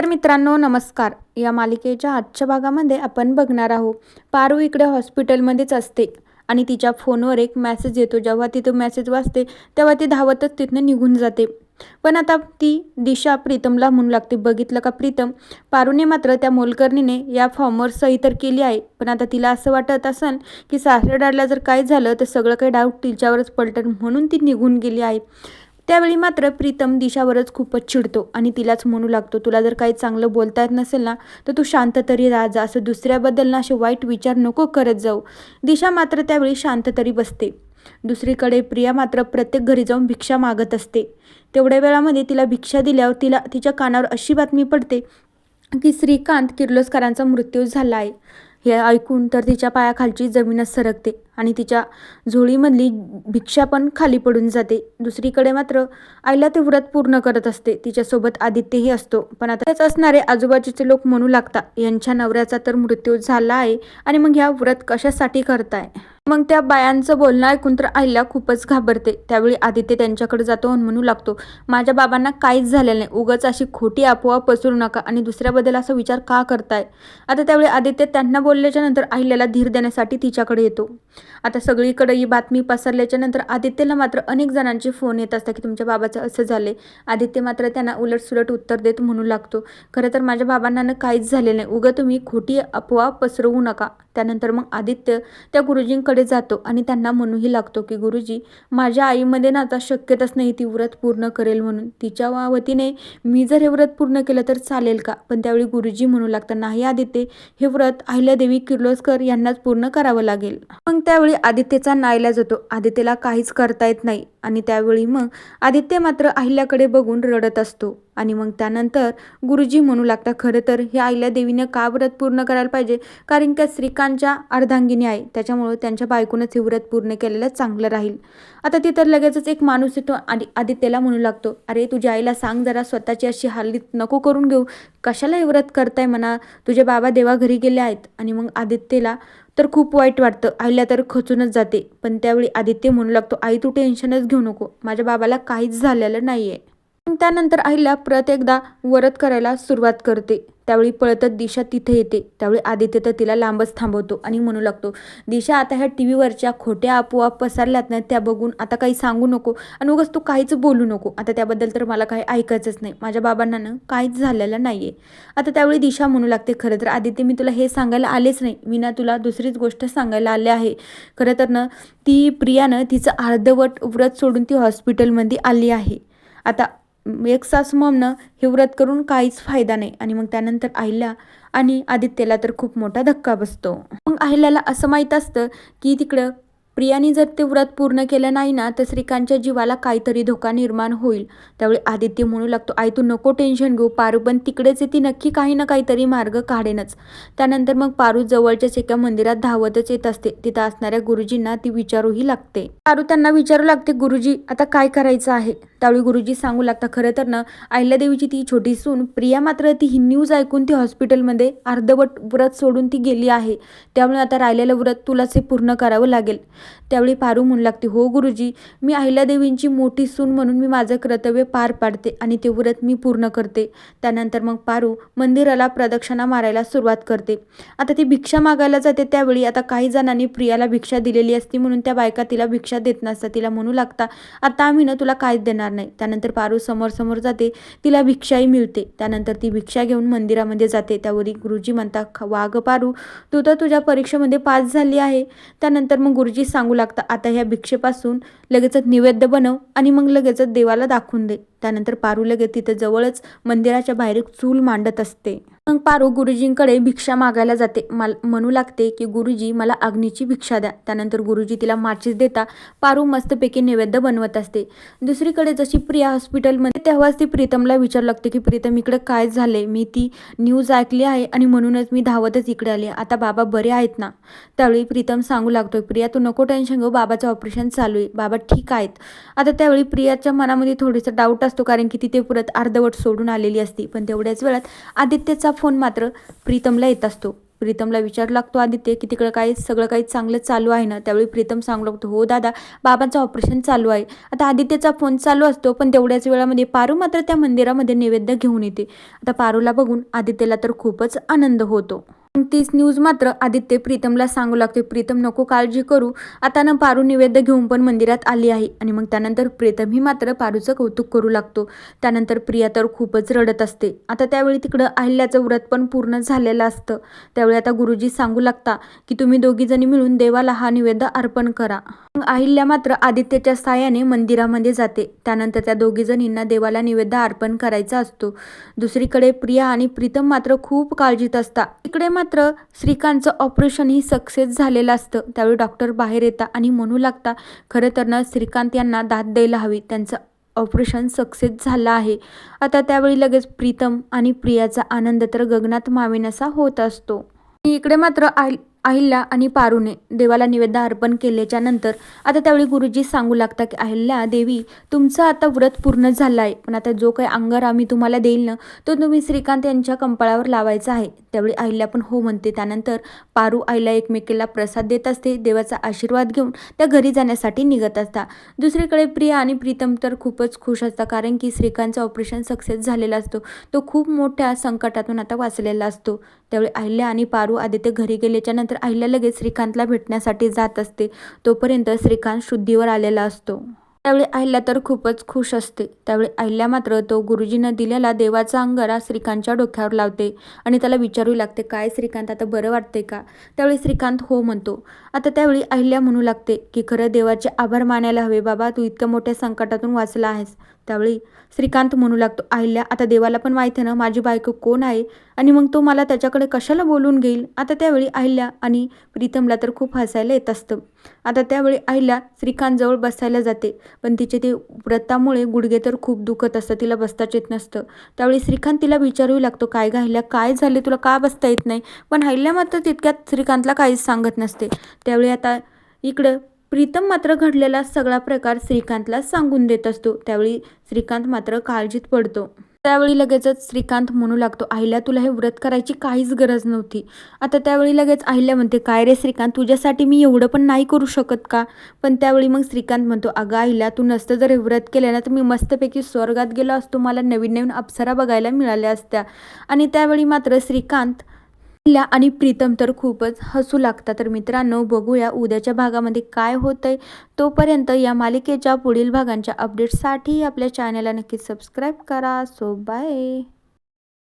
तर मित्रांनो नमस्कार. या मालिकेच्या आजच्या भागामध्ये आपण बघणार आहोत पारू इकडे हॉस्पिटलमध्येच असते आणि तिच्या फोनवर एक मेसेज येतो. जेव्हा ती तो मेसेज वाचते तेव्हा ती धावतच तिथनं निघून जाते. पण आता ती दिशा प्रीतमला म्हणू लागते. बघितलं का प्रीतम? पारूने मात्र त्या मोलकर्णीने या फॉर्मवर सही तर केली आहे पण आता तिला असं वाटत असेल की सासरेडाला जर काय झालं तर सगळं काही डाऊट तिच्यावरच पलटन म्हणून ती निघून गेली आहे. त्यावेळी मात्र प्रीतम दिशावरच खूपच चिडतो आणि तिलाच म्हणू लागतो तुला जर काही चांगलं बोलता येत नसेल ना तर तू शांत तरी राहा जा असं दुसऱ्याबद्दल ना असे वाईट विचार नको करत जाऊ. दिशा मात्र त्यावेळी शांत तरी बसते. दुसरीकडे प्रिया मात्र प्रत्येक घरी जाऊन भिक्षा मागत असते. तेवढ्या वेळामध्ये तिला भिक्षा दिल्यावर तिला तिच्या कानावर अशी बातमी पडते की श्रीकांत किर्लोस्करांचा मृत्यू झाला आहे. हे ऐकून तर तिच्या पायाखालची जमीनच सरकते आणि तिच्या झोळीमधली भिक्षा पण खाली पडून जाते. दुसरीकडे मात्र आईला ते व्रत पूर्ण करत असते. तिच्यासोबत आदित्यही असतो. पण आता असणारे आजूबाजूचे लोक म्हणू लागतात यांच्या नवऱ्याचा तर मृत्यू झाला आहे आणि मग ह्या व्रत कशासाठी करताय? मग त्या बायांचं बोलणं ऐकून तर आईला खूपच घाबरते. त्यावेळी आदित्य त्यांच्याकडे जातो आणि म्हणू लागतो माझ्या बाबांना काहीच झालेलं नाही. उगाच अशी खोटी अफवा पसरू नका आणि दुसऱ्याबद्दल असा विचार का करताय? आता त्यावेळी आदित्य त्यांना बोलल्याच्या नंतर अहिल्याला धीर देण्यासाठी तिच्याकडे येतो. आता सगळीकडे ही बातमी पसरल्याच्या नंतर आदित्यला मात्र अनेक जणांचे फोन येत असतात की तुमच्या बाबाचं असं झाले आदित्य मात्र त्यांना उलटसुलट उत्तर देत म्हणू लागतो. खरं तर माझ्या बाबांना ना काहीच झाले नाही. उगं तुम्ही खोटी अफवा पसरवू नका. त्यानंतर मग आदित्य त्या गुरुजींकडे जातो आणि त्यांना म्हणूही लागतो की गुरुजी माझ्या आईमध्ये ना आता शक्यतच नाही ती व्रत पूर्ण करेल म्हणून. तिच्या वतीने मी जर हे व्रत पूर्ण केलं तर चालेल का? पण त्यावेळी गुरुजी म्हणू लागतात नाही आदित्य हे व्रत अहिल्यादेवी किर्लोस्कर यांनाच पूर्ण करावं लागेल. मग त्यावेळी आदित्यचा नाईलाज होतो. आदित्यला काहीच करता येत नाही आणि त्यावेळी मग आदित्य मात्र अहिल्याकडे बघून रडत असतो. आणि मग त्यानंतर गुरुजी म्हणू लागतात खरं तर हे अहिल्या देवीने का व्रत पूर्ण करायला पाहिजे? कारण का श्रीकांतच्या अर्धांगिनी आहे. त्याच्यामुळं त्यांच्या बायकोनंच हे व्रत पूर्ण केलेलं चांगलं राहील. आता तिथं लगेचच एक माणूस येतो आणि आदित्यला म्हणू लागतो अरे तुझ्या आईला सांग जरा स्वतःची अशी हल्लीत नको करून घेऊ. कशाला हे व्रत करताय म्हणा? तुझे बाबा देवा घरी गेले आहेत. आणि मग आदित्यला तर खूप वाईट वाटतं. आईला तर खचूनच जाते. पण त्यावेळी आदित्य म्हणू लागतो आई तू टेन्शनच घेऊ नको. माझ्या बाबाला काहीच झालेलं नाही आहे त्यानंतर आईला परत एकदा वरत करायला सुरुवात करते. त्यावेळी पळतच दिशा तिथे येते. त्यावेळी आदित्य तर तिला लांबच थांबवतो आणि म्हणू लागतो दिशा आता ह्या टी व्हीवरच्या खोट्या आपोआप पसरल्यात ना त्या बघून आता काही सांगू नको आणि उगाच तू काहीच बोलू नको. आता त्याबद्दल तर मला काही ऐकायचंच नाही. माझ्या बाबांना ना काहीच झालेलं नाही आहे आता त्यावेळी दिशा म्हणू लागते खरं तर आदित्य मी तुला हे सांगायला आलेच नाही. मी ना तुला दुसरीच गोष्ट सांगायला आले आहे. खरं तर ना ती प्रियानं तिचं अर्धवट व्रत सोडून ती हॉस्पिटलमध्ये आली आहे. आता एक सास ममनं हे व्रत करून काहीच फायदा नाही. आणि मग त्यानंतर आहिल्या आणि आदित्यला तर खूप मोठा धक्का बसतो. मग अहिल्याला असं माहीत असतं की तिकडं प्रियाने जर ते व्रत पूर्ण केलं नाही ना तर श्रीकांतच्या जीवाला काहीतरी धोका निर्माण होईल. त्यावेळी आदित्य म्हणू लागतो आई तू नको टेन्शन घेऊ पारू पण तिकडेच ती नक्की काही ना काहीतरी मार्ग काढेनच. त्यानंतर मग पारू जवळच्याच एका मंदिरात धावतच येत असते. तिथं असणाऱ्या गुरुजींना ती विचारूही लागते. पारू त्यांना विचारू लागते गुरुजी आता काय करायचं आहे? त्यावेळी गुरुजी सांगू लागतात खरं तर ना अहिल्यादेवीची ती छोटी सून प्रिया मात्र ती ही न्यूज ऐकून ती हॉस्पिटलमध्ये अर्धवट व्रत सोडून ती गेली आहे. त्यामुळे आता राहिलेलं व्रत तुलाच हे पूर्ण करावं लागेल. त्यावेळी पारू म्हणू लागते. हो गुरुजी मी अहिल्यादेवींची मोठी सून म्हणून मी माझं कर्तव्य पार पाडते आणि ते व्रत मी पूर्ण करते. त्यानंतर मग पारू मंदिराला प्रदक्षिणा मारायला सुरुवात करते. आता ती भिक्षा मागायला जाते त्यावेळी आता काही जणांनी प्रियाला भिक्षा दिलेली असती म्हणून त्या बायका तिला भिक्षा देत नसतात. तिला म्हणू लागता आता आम्ही ना तुला काहीच देणार नाही. त्यानंतर पारू समोर समोर जाते तिला भिक्षाही मिळते. त्यानंतर ती भिक्षा घेऊन मंदिरामध्ये जाते. त्यावरी गुरुजी म्हणता वाघ पारू तू तर तुझ्या परीक्षेमध्ये पास झाली आहे. त्यानंतर मग गुरुजी सांगू लागता आता ह्या भिक्षेपासून लगेचच निवेद्य बनव आणि मग लगेचच देवाला दाखवून दे. त्यानंतर पारू लगेच तिथं जवळच मंदिराच्या बाहेर एक चूल मांडत असते. मग पारू गुरुजींकडे भिक्षा मागायला जाते. मला म्हणू लागते की गुरुजी मला अग्नीची भिक्षा द्या. त्यानंतर गुरुजी तिला माचीस देता पारू मस्तपैकी नैवेद्य बनवत असते. दुसरीकडे जशी प्रिया हॉस्पिटलमध्ये तेव्हाच ती प्रीतमला विचारू लागते की प्रीतम इकडे काय झाले मी ती न्यूज ऐकली आहे आणि म्हणूनच मी धावतच इकडे आली आता बाबा बरे आहेत ना? त्यावेळी प्रीतम सांगू लागतोय प्रिया तू नको टेन्शन घेऊ. बाबाचं ऑपरेशन चालू आहे. बाबा ठीक आहेत. आता त्यावेळी प्रियाच्या मनामध्ये थोडंसं डाऊट असतो कारण की तिथे परत अर्धवट सोडून आलेली असती. पण तेवढ्याच वेळात आदित्यचा फोन मात्र प्रीतमला येत असतो. प्रीतमला विचारू लागतो आदित्य की तिकडं काही सगळं काही चांगलं चालू आहे ना? त्यावेळी प्रीतम सांगू लागतो हो दादा बाबांचं ऑपरेशन चालू आहे. आता आदित्यचा फोन चालू असतो पण तेवढ्याच वेळामध्ये पारू मात्र त्या मंदिरामध्ये नैवेद्य घेऊन येते. आता पारूला बघून आदित्यला तर खूपच आनंद होतो. तीच न्यूज मात्र आदित्य प्रीतमला सांगू लागते. प्रीतम नको काळजी करू. आता ना पारू निवेद्य घेऊन पण मंदिरात आली आहे. आणि मग त्यानंतर प्रीतम ही मात्र पारूचं कौतुक करू लागतो. त्यानंतर प्रिया तर खूपच रडत असते. आता त्यावेळी तिकडं अहिल्याचं व्रत पण पूर्ण झालेलं असतं. त्यावेळी आता गुरुजी सांगू लागता की तुम्ही दोघीजणी मिळून देवाला हा निवेद्य अर्पण करा. अहिल्या मात्र आदित्यच्या साहाय्याने मंदिरामध्ये जाते. त्यानंतर त्या दोघी जणींना देवाला निवेद्य अर्पण करायचा असतो. दुसरीकडे प्रिया आणि प्रीतम मात्र खूप काळजीत असतात. इकडे मात्र श्रीकांतचं ऑपरेशन ही सक्सेस झालेलं असतं. त्यावेळी डॉक्टर बाहेर येतात आणि म्हणू लागता खरं तर ना श्रीकांत यांना दाद द्यायला हवी. त्यांचं ऑपरेशन सक्सेस झालं आहे. आता त्यावेळी लगेच प्रीतम आणि प्रियाचा आनंद तर गगनात मावेनासा होत असतो. इकडे मात्र आई अहिल्या आणि पारूने देवाला निवेद्य अर्पण केल्याच्यानंतर आता त्यावेळी गुरुजी सांगू लागता की अहिल्या देवी तुमचं आता व्रत पूर्ण झालं आहे पण आता जो काही अंगार आम्ही तुम्हाला देईल ना तो तुम्ही श्रीकांत यांच्या कंपाळावर लावायचा आहे. त्यावेळी अहिल्या पण हो म्हणते. त्यानंतर पारू आईला एकमेकीला प्रसाद देत असते. देवाचा आशीर्वाद घेऊन त्या घरी जाण्यासाठी निघत असता दुसरीकडे प्रिया आणि प्रीतम तर खूपच खुश असतात कारण की श्रीकांतचं ऑपरेशन सक्सेस झालेला असतो. तो खूप मोठ्या संकटातून आता वाचलेला असतो. त्यावेळी अहिल्या आणि पारू आदित्य घरी गेल्याच्यानंतर अहिल्या लगेच श्रीकांतला भेटण्यासाठी जात असते. तोपर्यंत श्रीकांत शुद्धीवर आलेला असतो. त्यावेळी अहिल्या तर खूपच खुश असते. त्यावेळी अहिल्या मात्र तो गुरुजीनं दिलेला देवाचा अंगारा श्रीकांतच्या डोक्यावर लावते आणि त्याला विचारू लागते काय श्रीकांत आता बरं वाटते का? त्यावेळी श्रीकांत हो म्हणतो. आता त्यावेळी अहिल्या म्हणू लागते की खरं देवाचे आभार मानायला हवे. बाबा तू इतक्या मोठ्या संकटातून वाचला आहेस. त्यावेळी श्रीकांत म्हणू लागतो अहिल्या आता देवाला पण माहिती आहे ना माझी बायको कोण आहे? आणि मग तो मला त्याच्याकडे कशाला बोलून घेईल? आता त्यावेळी अहिल्या आणि प्रीतमला तर खूप हसायला येत असतं. आता त्यावेळी अहिल्या श्रीकांतजवळ बसायला जाते पण तिचे ते व्रतामुळे गुडघे तर खूप दुखत असतं तिला बसताच येत नसतं. त्यावेळी श्रीकांत तिला विचारू लागतो काय गायल्या काय झाले? तुला का बसता येत नाही? पण अहिल्या मात्र तितक्यात श्रीकांतला काहीच सांगत नसते. त्यावेळी आता इकडं प्रीतम मात्र घडलेला सगळा प्रकार श्रीकांतला सांगून देत असतो. त्यावेळी श्रीकांत मात्र काळजीत पडतो. त्यावेळी लगेचच श्रीकांत म्हणू लागतो अहिल्या तुला हे व्रत करायची काहीच गरज नव्हती. आता त्यावेळी लगेच अहिल्या म्हणते काय रे श्रीकांत तुझ्यासाठी मी एवढं पण नाही करू शकत का? पण त्यावेळी मग श्रीकांत म्हणतो अगं अहिल्या तू नसतं जर हे व्रत केलं ना तर मी मस्तपैकी स्वर्गात गेलो असतो. मला नवीन नवीन अप्सरा बघायला मिळाल्या असत्या. आणि त्यावेळी मात्र श्रीकांत ला आणि प्रीतम तर खूपच हसू लागतात. तर मित्रांनो बघूया उद्याच्या भागामध्ये काय होतंय. तोपर्यंत या मालिकेच्या पुढील भागांच्या अपडेट्ससाठी आपल्या चॅनलला नक्की सबस्क्राईब करा. So bye